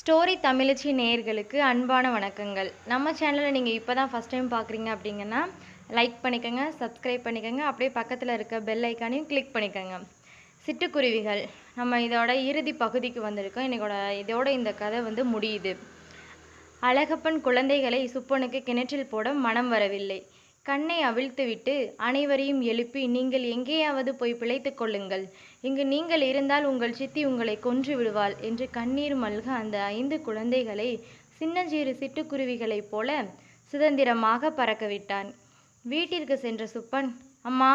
Story தமிழச்சி நேயர்களுக்கு அன்பான வணக்கங்கள். நம்ம சேனலை நீங்கள் இப்போ தான் ஃபஸ்ட் டைம் பார்க்குறீங்க அப்படிங்கன்னா லைக் பண்ணிக்கோங்க சப்ஸ்கிரைப் பண்ணிக்கோங்க அப்படியே பக்கத்தில் இருக்க பெல் ஐக்கானையும் கிளிக் பண்ணிக்கோங்க. சிட்டுக்குருவிகள் நம்ம இதோட இறுதி பகுதிக்கு வந்திருக்கோம். என்னோட இதோட இந்த கதை வந்து முடியுது. அழகப்பன் குழந்தைகளை சுப்பனுக்கு கிணற்றில் போட மனம் வரவில்லை. கண்ணை அவிழ்த்துவிட்டு அனைவரையும் எழுப்பி நீங்கள் எங்கேயாவது போய் பிழைத்துக் கொள்ளுங்கள். இங்கு நீங்கள் இருந்தால் உங்கள் சித்தி உங்களை கொன்று விடுவாள் என்று கண்ணீர் மல்க அந்த ஐந்து குழந்தைகளை சின்னஞ்சிறு சிட்டுக்குருவிகளைப் போல சுதந்திரமாக பறக்க விட்டான் வீட்டிற்கு சென்ற சுப்பன் அம்மா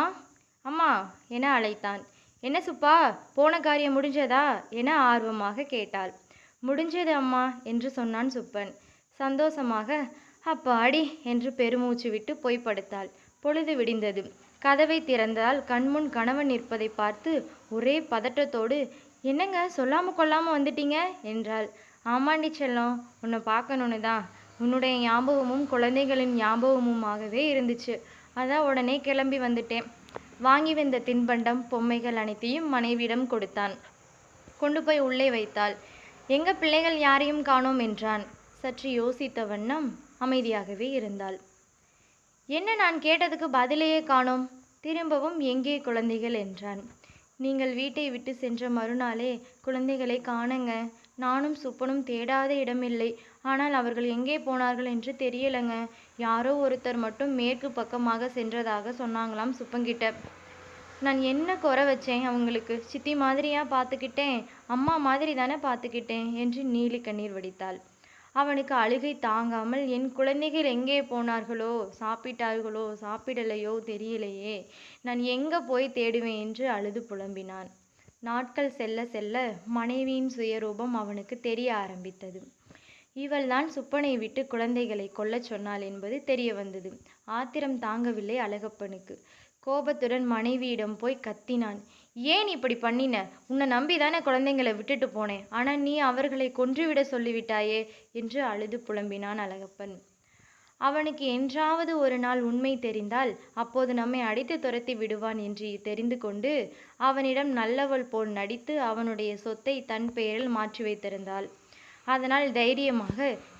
அம்மா என அழைத்தான். என்ன சுப்பா போன காரியம் முடிஞ்சதா? என ஆர்வமாக கேட்டாள். முடிஞ்சது அம்மா என்று சொன்னான் சுப்பன். சந்தோஷமாக அப்பாடி என்று பெருமூச்சு விட்டு போய் படுத்தாள். பொழுது விடிந்தது. கதவை திறந்தால் கண்முன் கணவன் நிற்பதை பார்த்து ஒரே பதட்டத்தோடு என்னங்க சொல்லாம கொள்ளாம வந்துட்டீங்க? என்றாள். ஆமாண்டி செல்லம் உன்னை பார்க்கணுன்னு தான். உன்னுடைய ஞாபகமும் குழந்தைகளின் ஞாபகமுமாகவே இருந்துச்சு. அதான் உடனே கிளம்பி வந்துட்டேன். வாங்கி வந்த தின்பண்டம் பொம்மைகள் அனைத்தையும் மனைவியிடம் கொடுத்தான். கொண்டு போய் உள்ளே வைத்தாள். எங்க பிள்ளைகள் யாரையும் காணோம் என்றான். சற்று யோசித்த வண்ணம் அமைதியாகவே இருந்தாள். என்ன நான் கேட்டதுக்கு பதிலையே காணோம். திரும்பவும் எங்கே குழந்தைகள்? என்றான். நீங்கள் வீட்டை விட்டு சென்ற மறுநாளே குழந்தைகளை காணுங்க. நானும் சுப்பனும் தேடாத இடமில்லை. ஆனால் அவர்கள் எங்கே போனார்கள் என்று தெரியலங்க. யாரோ ஒருத்தர் மட்டும் மேற்கு பக்கமாக சென்றதாக சொன்னாங்களாம் சுப்பங்கிட்ட நான் என்ன குறை வச்சேன் அவங்களுக்கு? சித்தி மாதிரியா பார்த்துக்கிட்டேன். அம்மா மாதிரி தானே பார்த்துக்கிட்டேன் என்று நீலி கண்ணீர் வடித்தாள். அவனுக்கு அழுகை தாங்காமல் என் குழந்தைகள் எங்கே போனார்களோ? சாப்பிட்டார்களோ? சாப்பிடலையோ? தெரியலையே. நான் எங்கே போய் தேடுவேன்? என்று அழுது புலம்பினான். நாட்கள் செல்ல செல்ல மனைவியின் சுயரூபம் அவனுக்கு தெரிய ஆரம்பித்தது. இவள்தான் சுப்பனை விட்டு குழந்தைகளை கொல்லச் சொன்னாள் என்பது தெரிய வந்தது. ஆத்திரம் தாங்கவில்லை அழகப்பனுக்கு. கோபத்துடன் மனைவியிடம் போய் கத்தினான். ஏன் இப்படி பண்ணின? உன்னை நம்பி தானே குழந்தைங்களை விட்டுட்டு போனேன். ஆனால் நீ அவர்களை கொன்றுவிட சொல்லிவிட்டாயே என்று அழுது புலம்பினான் அழகப்பன். அவனுக்கு என்றாவது ஒரு நாள் உண்மை தெரிந்தால் அப்போது நம்மை அடித்து துரத்தி விடுவான் என்று தெரிந்து கொண்டு அவனிடம் நல்லவள் போல் நடித்து அவனுடைய சொத்தை தன் பெயரில் மாற்றி வைத்திருந்தாள். அதனால் தைரியமாக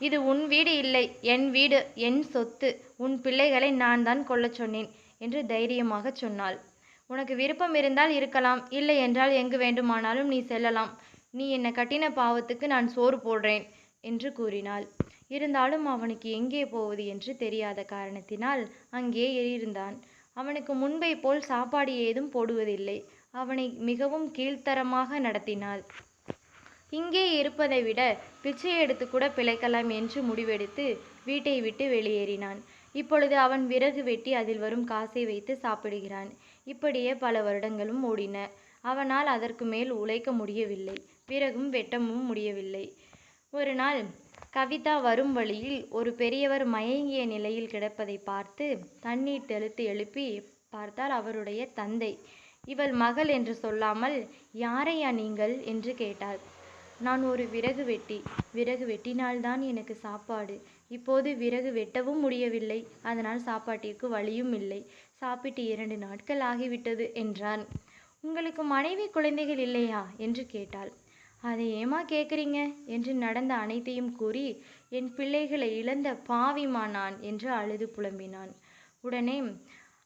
இது உன் வீடு இல்லை என் வீடு என் சொத்து உன் பிள்ளைகளை நான் தான் கொல்லச் சொன்னேன் என்று தைரியமாக சொன்னாள். உனக்கு விருப்பம் இருந்தால் இருக்கலாம் இல்லை என்றால் எங்கு வேண்டுமானாலும் நீ செல்லலாம். நீ என்னை கட்டின பாவத்துக்கு நான் சோறு போடுறேன் என்று கூறினாள். இருந்தாலும் அவனுக்கு எங்கே போவது என்று தெரியாத காரணத்தினால் அங்கே இருந்தான் அவனுக்கு முன்பை போல் சாப்பாடு ஏதும் போடுவதில்லை. அவனை மிகவும் கீழ்த்தரமாக நடத்தினாள். இங்கே இருப்பதை விட பிச்சை எடுத்து கூட பிழைக்கலாம் என்று முடிவெடுத்து வீட்டை விட்டு வெளியேறினான். இப்பொழுது அவன் விறகு வெட்டி அதில் வரும் காசை வைத்து சாப்பிடுகிறான். இப்படியே பல வருடங்களும் ஓடின. அவனால் அதற்கு மேல் உழைக்க முடியவில்லை. பிறகும் வெட்டவும் முடியவில்லை. ஒரு நாள் கவிதா வரும் வழியில் ஒரு பெரியவர் மயங்கிய நிலையில் கிடப்பதை பார்த்து தண்ணீர் தெளித்து எழுப்பி பார்த்தால் அவருடைய தந்தை. இவள் மகள் என்று சொல்லாமல் யாரையா நீங்கள்? என்று கேட்டாள். நான் ஒரு விறகு வெட்டி. விறகு வெட்டினால்தான் எனக்கு சாப்பாடு. இப்போது விறகு வெட்டவும் முடியவில்லை. அதனால் சாப்பாட்டிற்கு வழியும் இல்லை. சாப்பிட்டு இரண்டு நாட்கள் ஆகிவிட்டது என்றான். உங்களுக்கு மனைவி குழந்தைகள் இல்லையா? என்று கேட்டாள். அதை ஏமா கேட்குறீங்க? என்று நடந்த அனைத்தையும் கூறி என் பிள்ளைகளை இழந்த பாவிமா நான் என்று அழுது புலம்பினான். உடனே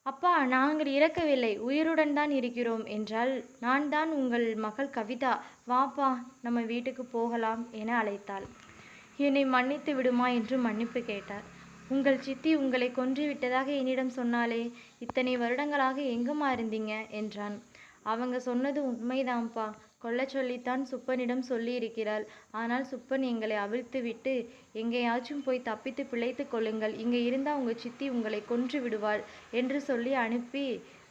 அப்பா நாங்கள் இறக்கவில்லை. உயிருடன் தான் இருக்கிறோம் என்றால் நான் தான் உங்கள் மகள் கவிதா. வாப்பா நம்ம வீட்டுக்கு போகலாம் என அழைத்தாள். என்னை மன்னித்து விடுமா என்று மன்னிப்பு கேட்டார். உங்கள் சித்தி உங்களை கொன்று விட்டதாக என்னிடம் சொன்னாலே இத்தனை வருடங்களாக எங்குமா இருந்தீங்க? என்றான். அவங்க சொன்னது உண்மைதான்ப்பா கொல்ல சொல்லித்தான் சுப்பனிடம் சொல்லியிருக்கிறாள். ஆனால் சுப்பன் எங்களை அவிழ்த்து விட்டு எங்கேயாச்சும் போய் தப்பித்து பிழைத்து கொள்ளுங்கள். இங்கே இருந்தால் உங்கள் சித்தி உங்களை கொன்று விடுவாள் என்று சொல்லி அனுப்பி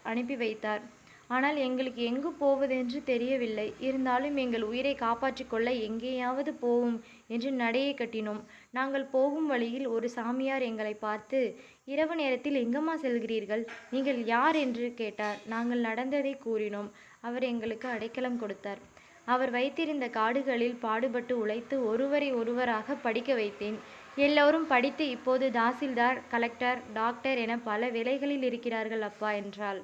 அனுப்பி வைத்தார். ஆனால் எங்களுக்கு எங்கு போவதென்று தெரியவில்லை. இருந்தாலும் எங்கள் உயிரை காப்பாற்றிக் கொள்ள எங்கேயாவது போவோம் என்று நடையை கட்டினோம். நாங்கள் போகும் வழியில் ஒரு சாமியார் எங்களை பார்த்து இரவு நேரத்தில் எங்கம்மா செல்கிறீர்கள்? நீங்கள் யார் என்று கேட்டார். நாங்கள் நடந்ததை கூறினோம். அவர் எங்களுக்கு அடைக்கலம் கொடுத்தார். அவர் வைத்திருந்த காடுகளில் பாடுபட்டு உழைத்து ஒருவரை ஒருவராக படிக்க வைத்தேன். எல்லோரும் படித்து இப்போது தாசில்தார் கலெக்டர் டாக்டர் என பல வேலைகளில் இருக்கிறார்கள் அப்பா என்றாள்.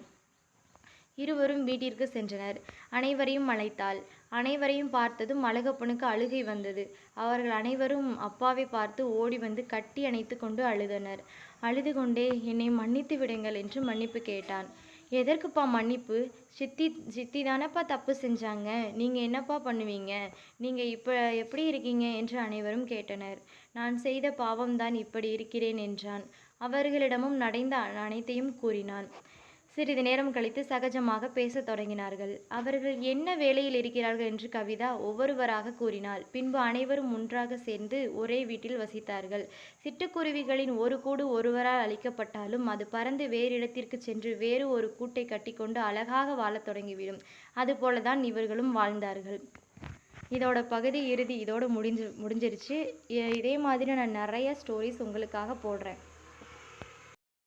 இருவரும் வீட்டிற்கு சென்றனர். அனைவரையும் அழைத்தாள். அனைவரையும் பார்த்ததும் அழகப்பனுக்கு அழுகை வந்தது. அவர்கள் அனைவரும் அப்பாவை பார்த்து ஓடி வந்து கட்டி அணைத்து கொண்டு அழுதனர். அழுது கொண்டே என்னை மன்னித்து விடுங்கள் என்று மன்னிப்பு கேட்டான். எதற்குப்பா மன்னிப்பு? சித்தி சித்தி தானப்பா தப்பு செஞ்சாங்க? நீங்கள் என்னப்பா பண்ணுவீங்க? நீங்கள் இப்போ எப்படி இருக்கீங்க? என்று அனைவரும் கேட்டனர். நான் செய்த பாவம்தான் இப்படி இருக்கிறேன் என்றான். அவர்களிடமும் நடந்த அனைத்தையும் கூறினான். சிறிது நேரம் கழித்து சகஜமாக பேசத் தொடங்கினார்கள். அவர்கள் என்ன வேலையில் இருக்கிறார்கள் என்று கவிதா ஒவ்வொருவராக கூறினாள். பின்பு அனைவரும் ஒன்றாக சேர்ந்து ஒரே வீட்டில் வசித்தார்கள். சிட்டுக்குருவிகளின் ஒரு கூடு ஒருவரால் அழிக்கப்பட்டாலும் அது பறந்து வேறு இடத்திற்கு சென்று வேறு ஒரு கூட்டை கட்டிக்கொண்டு அழகாக வாழத் தொடங்கிவிடும். அதுபோலதான் இவர்களும் வாழ்ந்தார்கள். இதோட பகுதி இறுதி. இதோடு முடிஞ்சு முடிஞ்சிருச்சு. இதே மாதிரி நான் நிறைய ஸ்டோரிஸ் உங்களுக்காக போடுறேன்.